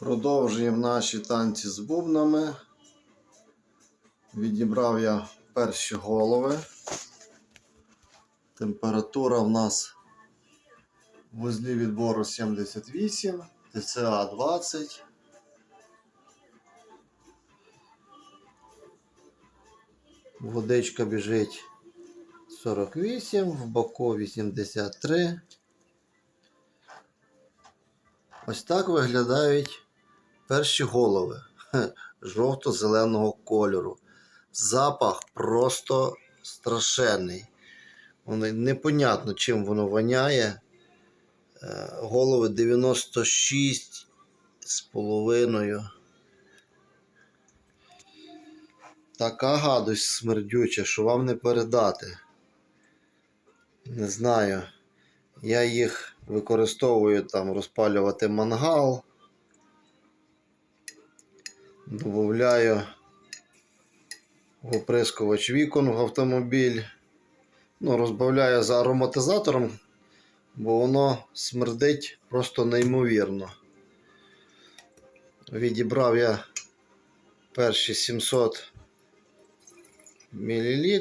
Продовжуємо наші танці з бубнами. Відібрав я перші голови. Температура в нас вузлі відбору 78, ТЦА 20. Водичка біжить 48, в боку 83. Ось так виглядають перші голови жовто-зеленого кольору. Запах просто страшенний. Непонятно, чим воно воняє. Е, Голови 96 з половиною. Така гадость смердюча, що вам не передати. Не знаю. Я їх використовую там розпалювати мангал. Добавляю в оприскувач вікон в автомобіль. Ну, розбавляю за ароматизатором, бо воно смердить просто неймовірно. Відібрав я перші 700 мл.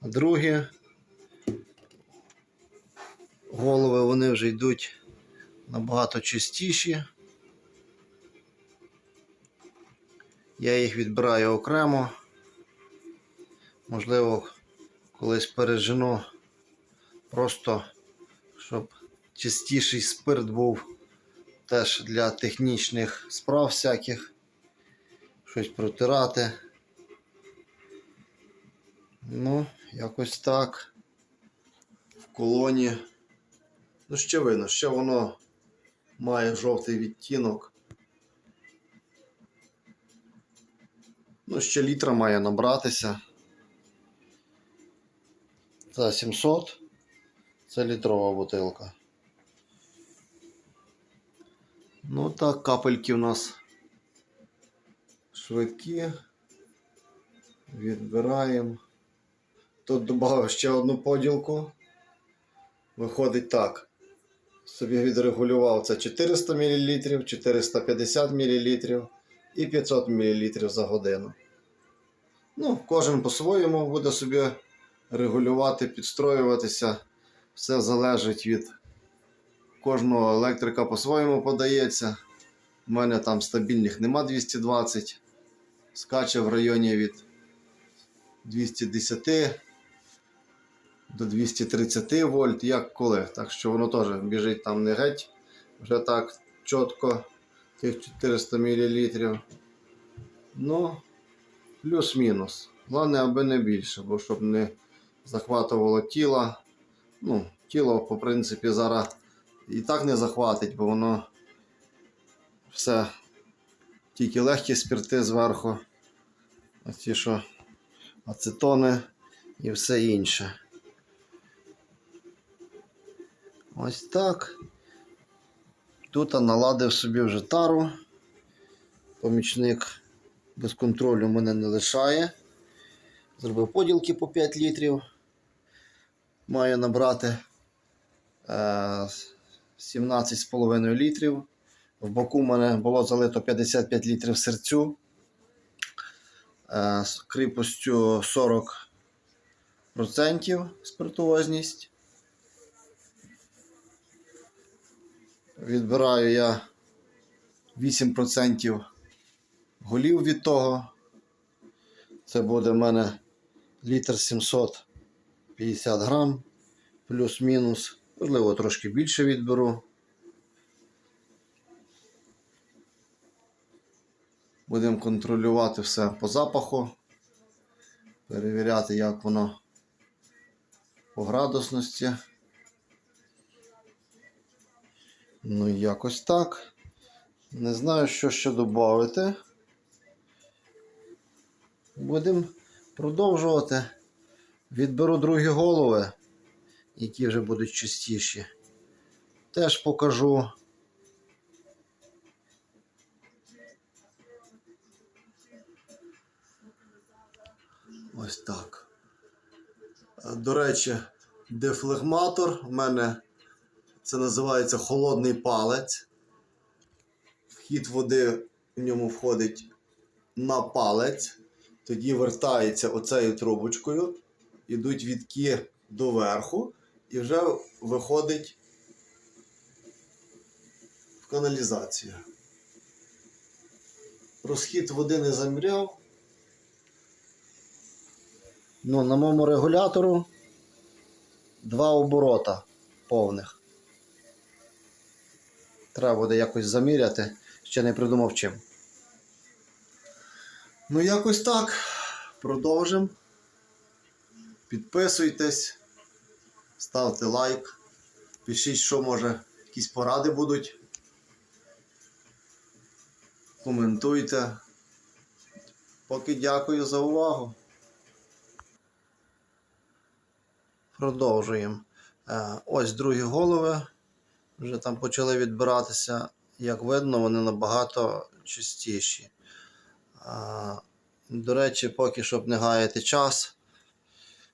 Другі голови вони вже йдуть набагато чистіші. Я їх відбираю окремо. Можливо, колись пережену просто, щоб чистіший спирт був теж для технічних справ всяких. Щось протирати. Ну, якось так. В колоні. Ну, ще видно, ще воно має жовтий відтінок. Ну, ще літра має набратися. Це 700. Це літрова бутилка. Ну так, капельки у нас швидкі. Відбираємо. Тут додав ще одну поділку. Виходить так. Собі відрегулював це 400 мл, 450 мл і 500 мл за годину. Ну, кожен по-своєму буде собі регулювати, підстроюватися. Все залежить від кожного електрика по-своєму подається. У мене там стабільних нема 220. Скаче в районі від 210 до 230 вольт, як коли. Так що воно теж біжить там не геть. Вже так чітко тих 400 мл. Ну, плюс-мінус. Головне, аби не більше, бо щоб не захватувало тіло. Ну, тіло, по принципі, зараз і так не захватить, бо воно все тільки легкі спирти зверху. А ці що ацетони і все інше. Ось так. Тут наладив собі вже тару. Помічник без контролю мене не лишає. Зробив поділки по 5 літрів. Маю набрати е, 17,5 літрів. В боку в мене було залито 55 літрів серцю е, з кріпостю 40% спиртуозність. Відбираю я 8% голів від того. Це буде в мене літр 750 грам, плюс-мінус. Можливо, трошки більше відберу. Будемо контролювати все по запаху, перевіряти, як воно по градусності. Ну, якось так. Не знаю, що ще додати. Будемо продовжувати. Відберу другі голови, які вже будуть чистіші. Теж покажу. Ось так. До речі, дефлегматор в мене Це називається холодний палець. Вхід води в ньому входить на палець. Тоді вертається оцею трубочкою, ідуть відки доверху, і вже виходить в каналізацію. Розхід води не заміряв. Ну, на моєму регулятору два оборота повних. Треба буде якось заміряти, ще не придумав чим. Ну, якось так. Продовжимо. Підписуйтесь, ставте лайк, пишіть, що може, якісь поради будуть. Коментуйте. Поки дякую за увагу. Продовжуємо. Е, Ось другі голови. Вже там почали відбиратися. Як видно, вони набагато чистіші. До речі, поки щоб не гаяти час,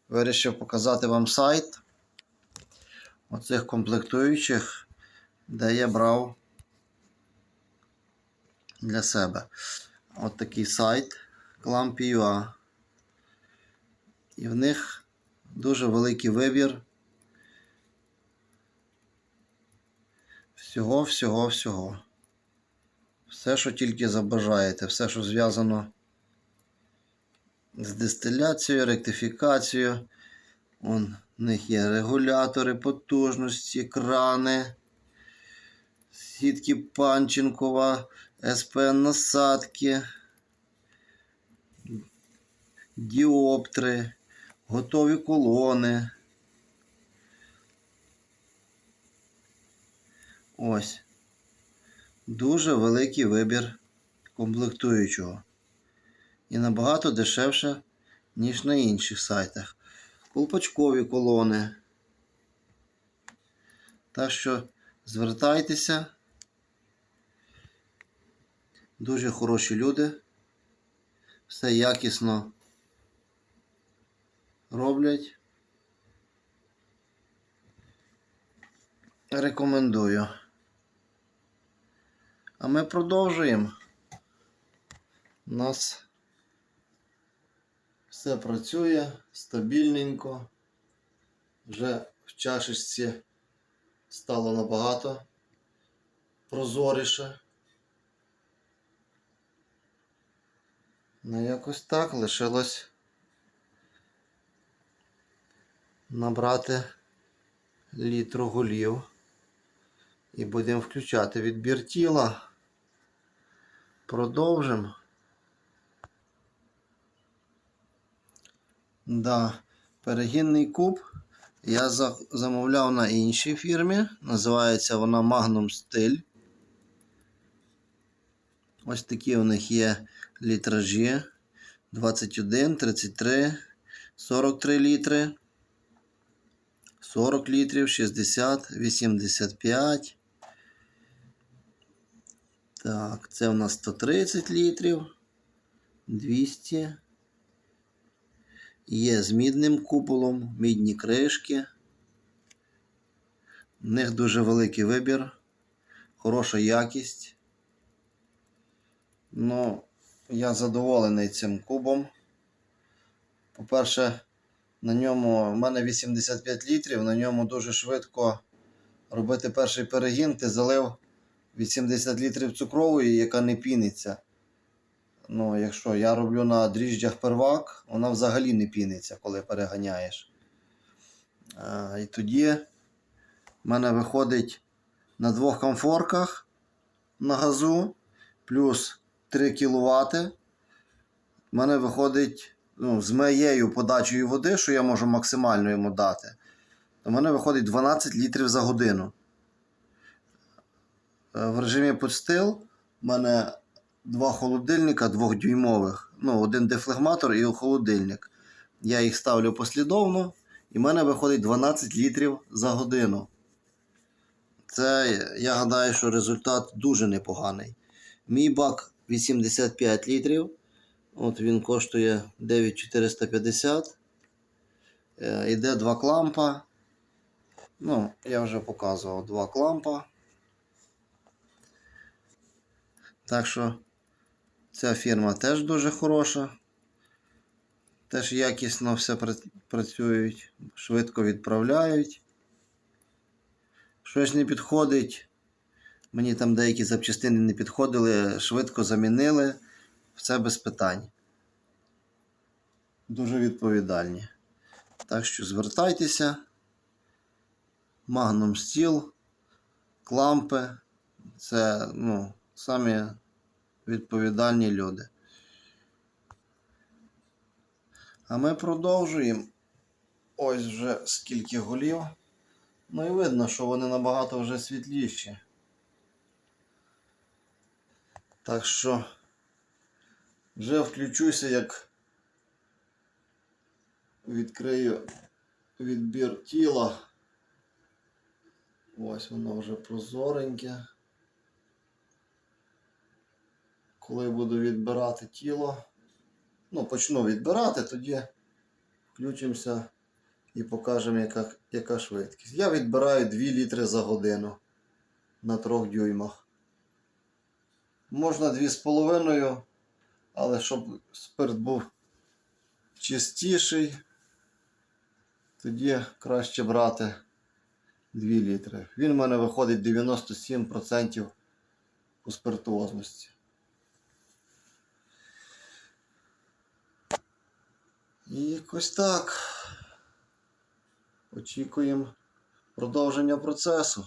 вирішив показати вам сайт оцих комплектуючих, де я брав для себе. От такий сайт Clamp.ua. І в них дуже великий вибір всього, всього, всього. Все, що тільки забажаєте, все, що зв'язано з дистиляцією, ректифікацією. Вон, в них є регулятори потужності, крани, сітки Панченкова, СПН насадки, діоптри, готові колони. Ось. Дуже великий вибір комплектуючого. І набагато дешевше, ніж на інших сайтах. Колпачкові колони. Так що звертайтеся. Дуже хороші люди. Все якісно роблять. Рекомендую. А ми продовжуємо. У нас все працює стабільненько. Вже в чашечці стало набагато прозоріше. Ну, якось так лишилось набрати літру голів. І будемо включати відбір тіла. Продовжимо. Да, перегінний куб я замовляв на іншій фірмі. Називається вона Magnum Steel. Ось такі у них є літражі. 21, 33, 43 літри. 40 літрів, 60, 85. Так, це у нас 130 літрів. 200. Є з мідним куполом, мідні кришки. В них дуже великий вибір, хороша якість. Ну, я задоволений цим кубом. По-перше, на ньому в мене 85 літрів, на ньому дуже швидко робити перший перегін. Ти залив 80 літрів цукрової, яка не піниться. Ну, якщо я роблю на дріжджах первак, вона взагалі не піниться, коли переганяєш. А, і тоді в мене виходить на двох комфорках на газу, плюс 3 кВт. У мене виходить ну, з моєю подачею води, що я можу максимально йому дати, то в мене виходить 12 літрів за годину. Е, В режимі подстил в мене два холодильника двохдюймових. Ну, один дефлегматор і холодильник. Я їх ставлю послідовно, і в мене виходить 12 літрів за годину. Це, я гадаю, що результат дуже непоганий. Мій бак 85 літрів. От він коштує 9450. Е, Іде два клампа. Ну, я вже показував два клампа. Так що ця фірма теж дуже хороша. Теж якісно все працюють, швидко відправляють. Щось не підходить. Мені там деякі запчастини не підходили, швидко замінили. Все без питань. Дуже відповідальні. Так що звертайтеся. Magnum Steel, клампи. Це ну, самі відповідальні люди. А ми продовжуємо. Ось вже скільки голів. Ну і видно, що вони набагато вже світліші. Так що вже включуся, як відкрию відбір тіла. Ось воно вже прозореньке. Коли буду відбирати тіло, ну, почну відбирати, тоді включимося і покажемо, яка, яка швидкість. Я відбираю 2 літри за годину на 3 дюймах. Можна 2,5, але щоб спирт був чистіший, тоді краще брати 2 літри. Він в мене виходить 97% у спиртуозності. І якось так. Очікуємо продовження процесу.